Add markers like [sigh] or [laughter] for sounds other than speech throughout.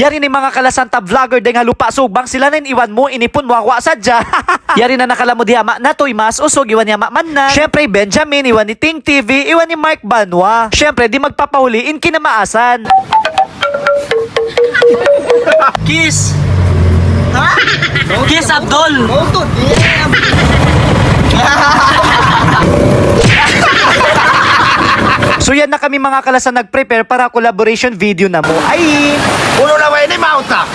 Yari ni mga kalasanta vlogger dahil nga lupa subang sila na iwan mo, inipon mo ako sadya. [laughs] Yari na nakala mo di ama na to'y mas usog, iwan ni ama man na. Syempre Benjamin, iwan ni Ting TV, iwan ni Mark Banwa. Syempre di magpapahuliin kinamaasan. Kiss! Ha? Kiss Abdul! So na kami mga kalasan nag-prepare para collaboration video na mo. Ay! Ulo na ba ini mauta? [laughs]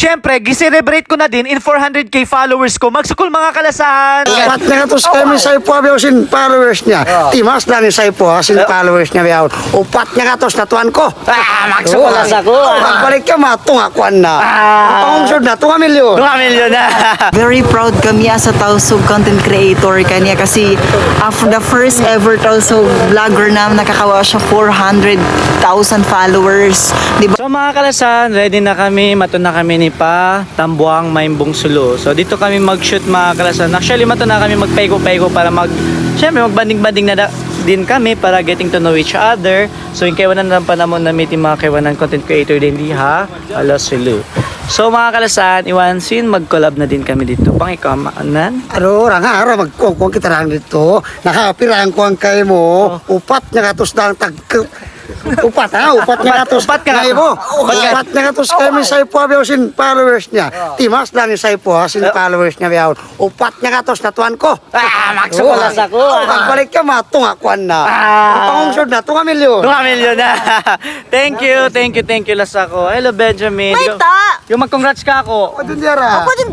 Siyempre, giselebrate ko na din in 400k followers ko. Magsukol mga kalasan! Pat na nga to sa kami sa ipo abiyaw sin followers niya. Timas na ni sa ipo ha, sin followers niya biyaw. Upat na nga to sa tuan ko. Ah, magsukulas ako. Pagbalik ka matung akuan na. Ah. Pangungsod na, tunga milyon. 2 milyon na! [laughs] Very proud kami as a Tausug content creator kanya kasi uh, from the first ever Tausug vlogger na nakakawa siya 400,000 followers. Di ba? So mga kalasan, ready na kami, mato na kami ni Pa, Tambuang, Maimbong Sulu. So dito kami mag-shoot mga kalasan. Actually, mato na kami magpaiko-paiko para mag, syempre magbanding-banding na da- din kami para getting to know each other. So yung kaiwanan lang pa naman na meet yung mga kaiwanan content creator din diha, ala Sulu. So mga kalasan, iwan sin mag-collab na din kami dito. Pang ikaw, maanan? Ano, rang ara, magkukuha kita lang dito. Nakapirang ko ang kayo mo. Upat na nga to sa tag... [laughs] Upat ha, upat na nga to Upat ka. Ngayon mo. Upat na nga to sa kami sa ipo abiyaw sin followers niya. Timas lang ni sa ipo ha, sin followers niya biyaw. Upat na nga to sa tuan ko. Ah, [laughs] magsukulas ako. Pagbalik ka matung akuan na. Ah. Pangungsod na, tunga milyon. 2 milyon na! [laughs] thank you, thank you, thank you, Lasako. Hello, Benjamin. May Yung- ta! Yung mag-congrats ka ako. Ano dira? Ako din!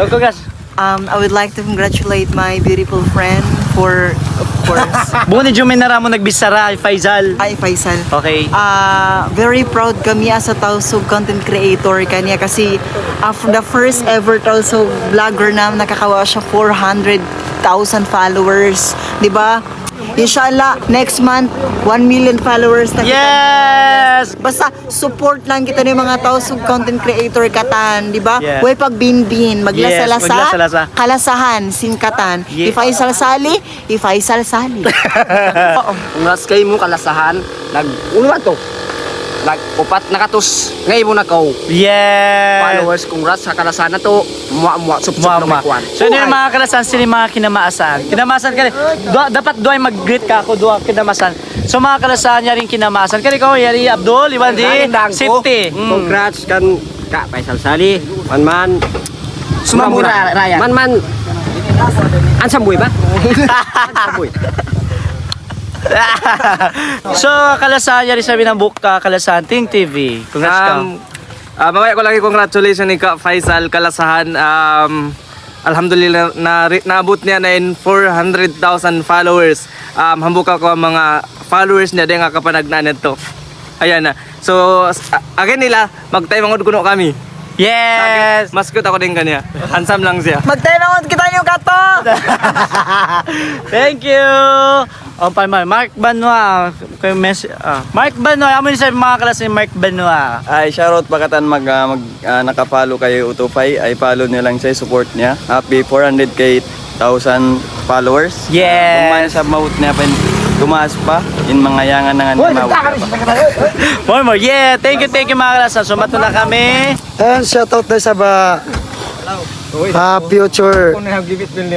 Yung congrats. Um, I would like to congratulate my beautiful friend for, of course, [laughs] Buo ni Jumin na mo nagbisara, Faisal. ay Faisal. Okay. Ah, very proud kami as a Tausug content creator kanya kasi uh, the first ever Tausug vlogger na nakakawa siya 400,000 followers. 'Di ba? Inshallah, next month, 1 million followers na kita. Yes! Basta support lang kita ng mga Tausug content creator katan, 'di ba? Yeah. Way pagbinbin, maglasalasa, Yes, maglasalasa. kalasahan, singkatan. Yeah. If ay salsali, if ay salsali. [laughs] Oo. Congrats kay mo kalasahan. Nag ba to? Nag upat na katos. Ngay mo na ko. Yes! Followers congrats sa kalasahan na to. Muwa muwa sup sup na kwan. So, yun yung mga kalasan, sila mga kinamaasan. Kinamaasan ka rin. Dua, dapat doon mag-greet ka ako, doon kinamasan. So, mga kalasan, yari kinamaasan. Kaya ko, yari Abdul, iwan di, safety. Mm. Congrats kan Kak Faisal Sali. Man man. Sumamura, Ryan. Man man. Ansamboy ba? [laughs] Ansamboy. [laughs] so, kalasan, yari sabi ng book ka, kalasan, Ting TV. Congrats ka. Um, ah, mamaya ko lagi congratulations ni Kak Faisal Kalasahan. Um, alhamdulillah na naabot niya na in 400,000 followers. Um, hambuk ako ang mga followers niya dahil nga kapanagnan nito. Ayan na. So, again nila, magtay mangod kuno kami. Yes! Maskot ako din kanya. Handsome lang siya. Magtayo kita niyo kato. [laughs] Thank you! O, pa Mark Banwa. Kay mes ah. Mark Banwa. Amo ni sa mga kalasan ni Mark Banwa. Ay, shoutout bakatan mag, ah, mag ah, nakapalo kay Utupay. Ay, follow niyo lang siya, support niya. Happy 400k thousand followers. Yes. Kumain sa mouth niya pa, tumaas pa. In mga yangan na nga ni mawag pa. More, more. Yeah, thank you, thank you mga kalasan. Sumato na kami. And shoutout na sa ba ha future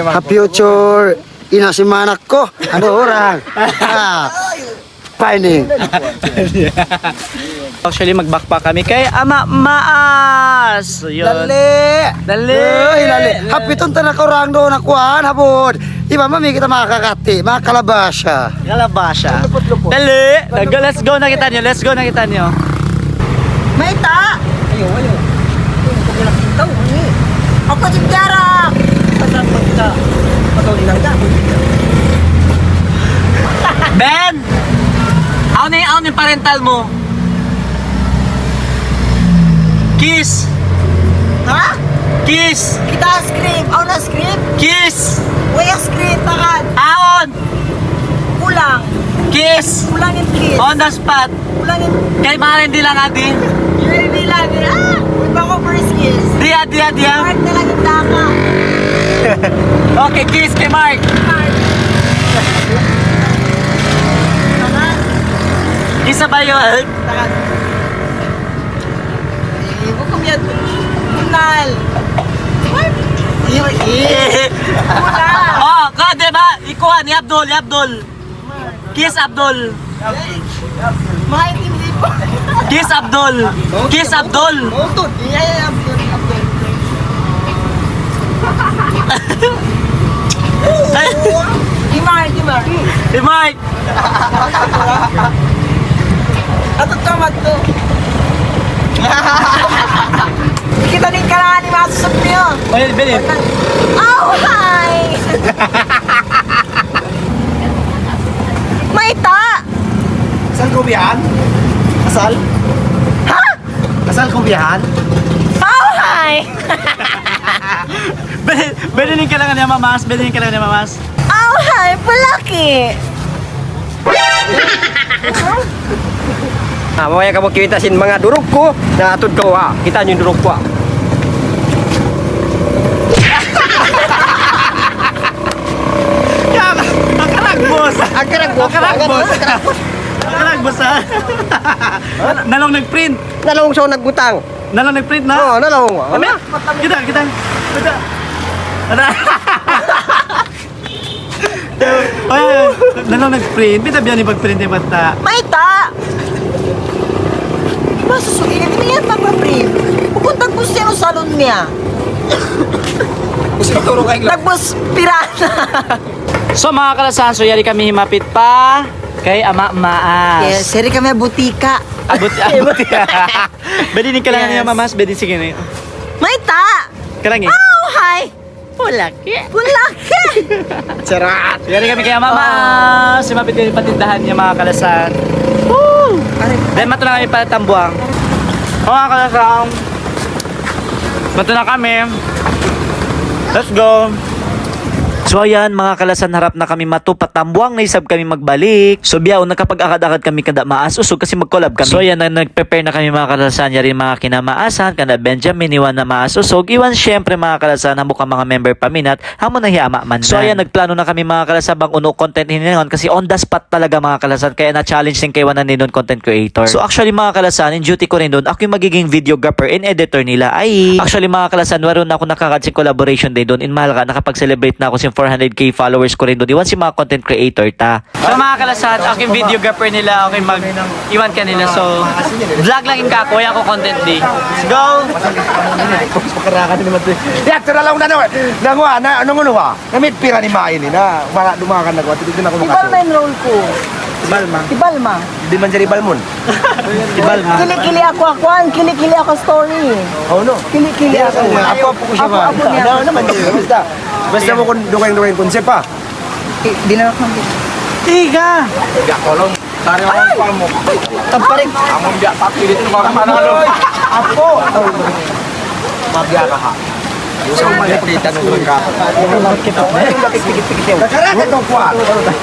ha future ina si manak ko ano orang ha finding [laughs] Actually, mag-backpack kami kay Ama Maas. Yun. dali Dali. Ay, lali. Happy tong tanak orang do na kuan habod. Di ba mami kita makakakati, makakalabasya. Kalabasha. Dali. Nag- Let's go na kita nyo. Let's go na kita nyo. May ta. Ayo, ayo. Ako din darak. Ben! Ako na yung, ako na yung parental mo. Kiss! Ha? Kiss! Kita script. Ako na script. Kiss! Waya script takan. Aon! Kulang. Kiss! Kulang yung kids. On the spot. Kulang yung Kay Maren di lang adi. Yun bilang. Ah! Huwag ba ako first kiss? Dia, dia, dia. Mark na lang yung daka. [laughs] Okay, kiss kay Mark. Isa ba yun? Huwag yan. Kunal. oh, ka, di ba? Ikuha ni Abdul, ni Abdul. Kiss Abdul. Mahintindi po. Kiss Abdul. Kiss Abdul. Utod. Iya, iya, Abdul. Abdul. [laughs] Imar, Imar. Si Mark. Atot ka mat to. Kita din ka na ni Masusok niyo. Oye, Benin. Oh, hi! Maita! Kasal ko biyahan? Kasal? Ha? Kasal ko biyahan? Oh, hi! Benin ka lang niya mamas. Benin ka lang niya mamas. Oh, hi! Palaki! Ah, mamaya ka mo kita sin mga durog ko na atod ko ha. Kita niyo yung durog ko ha. Ang karagbos. Ang karagbos. Ang karagbos. Ang karagbos ha. Nalong nag-print. Nalawang siya nagbutang. Nalong nag-print na. Oo, nalawang. Kami? Kita, kita. Kita. [laughs] Ano? Ay, nalong nag-print. Pita biyan ni pag-print ni bata. Maita! Masusugin hindi niya magpa-brief. Pupunta ko siya sa salon niya. Nagbus pirana. So mga kalasan, so yari kami himapit pa kay Ama Maas. yes, seri kami butika. Abot, abot. [laughs] [laughs] Bedi ni kailangan Yes. niya mamas, bedi sige na yun. Maita! Kalangi. Oh, hi! Pulaki. Pulaki! [laughs] So yari kami kay Ama Maas. Himapit kami patindahan niya mga kalasan. Woo! Then mato na kami para tambuang. O mga kalasan. Mato na kami. Let's go. So ayan, mga kalasan harap na kami mato patambuang na isab kami magbalik. So biyaw nakapag-akad-akad kami kada maas usog kasi mag-collab kami. So ayan, na, nag-prepare na kami mga kalasan yari mga kinamaasan kada Benjamin iwan na maas usog. Iwan syempre mga kalasan hamo ka mga member paminat hamo na hiyama man. So ayan, nagplano na kami mga kalasan bang uno content hiningon kasi on the spot talaga mga kalasan kaya na-challenge din kay Wanan din content creator. So actually mga kalasan, in duty ko rin doon, ako yung magiging videographer and editor nila. Ay, actually mga kalasan, waron na ako nakakad collaboration din doon in Malaga. Nakapag-celebrate na ako sa 400k followers ko rin doon. Iwan si mga content creator ta. So mga kalasan, ako yung videographer nila. Ako yung mag iwan ka nila. So, vlog lang yung kako. Ko content di. Let's go! Pakarakan naman ito. Ya, tira lang na naman. Nangwa, na, anong ano ha? Namit pira ni Main ni na. Para dumakan na ko. Titignan ako Ibal makaso. ma yung role ko. Ibalma. Ibal ma. Di man jari balmon. Ibalma. Kili-kili ako ako. ang Kili-kili ako story. Oh no. Kili-kili ako. ako, ako po ko siya Apo, ma. apo niya. Ano naman yun. Basta. Basta mo kung dukain-dukain konsep pa. Di na ako Tiga! Tamparik. Among biya tapi dito mga manalo. Apo. Mabya ka ha. Gusto mo malipita ng doon ka. Nakarakan tong kuha.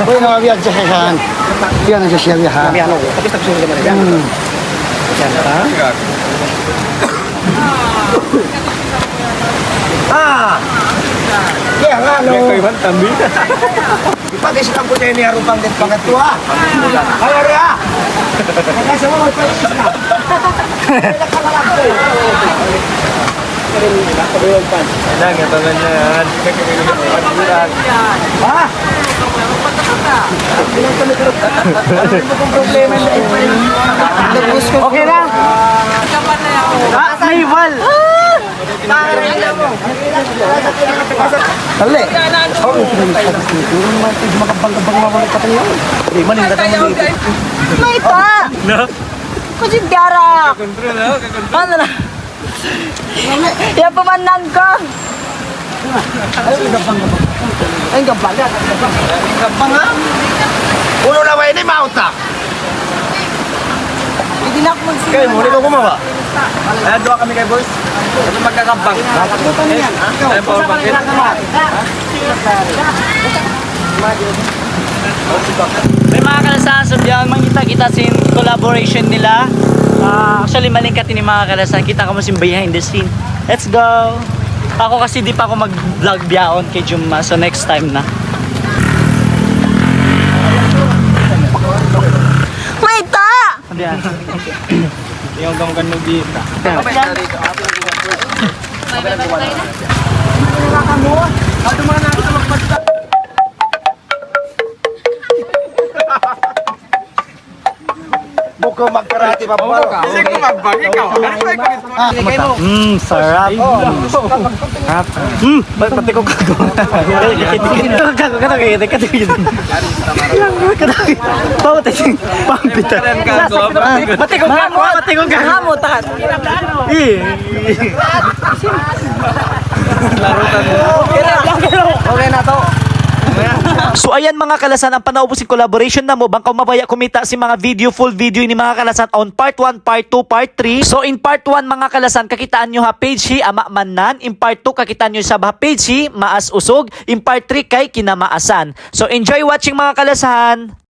Uy, nakabiyan sa sasahan. Yan ang sasyabihan. Ano, tapos tapos yung naman yan. Ah! Kaya nga, no. Kaya man, tambi. Ipagay silang po niya ni Harupang din pangatwa. Ay, ari ah! Nagkasa mo, magpagay ka. Ha? Okay na? Ah, may wall! Dali. Oh, ito makabang-kabang mawala pa tayo. Hindi man yung katang dito. Maita! No? Kasi garak. Ano na? Yan pamanan ko. Ay, gabang nga. Gabang nga. Uno na ba ini mauta? Hindi na ako magsimula. Kayo, muli ko kumawa. Ayan, doon kami kay boys. Ano magkakabang? Ayan, power bank yun. May mga kalasan, so diyan mangita-kita sin collaboration nila. Ah, actually, malingkat ni mga kalasan. Kita ko mo sin behind the scene. Let's go! Ako kasi di pa ako mag-vlog biyaon kay Juma, so next time na. Maita! Yan. Yung gamgan mo dito. Buko magkarati pa po. Kasi kung magbag ikaw. Mmm, sarap. Sarap. Mmm, ba't pati ko kago? Kago, kago, kago, kago, kago, Pau, tayo, pampita. Pati ko kago, pati ko kago. Hamutan. Eh. Okay na to. So ayan mga kalasan, ang panaubos collaboration na mo, bangkaw mabaya kumita si mga video, full video ni mga kalasan on part 1, part 2, part 3. So in part 1 mga kalasan, kakitaan nyo ha page hi, ama manan. In part 2, kakitaan nyo sa page hi, maas usog. In part 3, kay kinamaasan. So enjoy watching mga kalasan.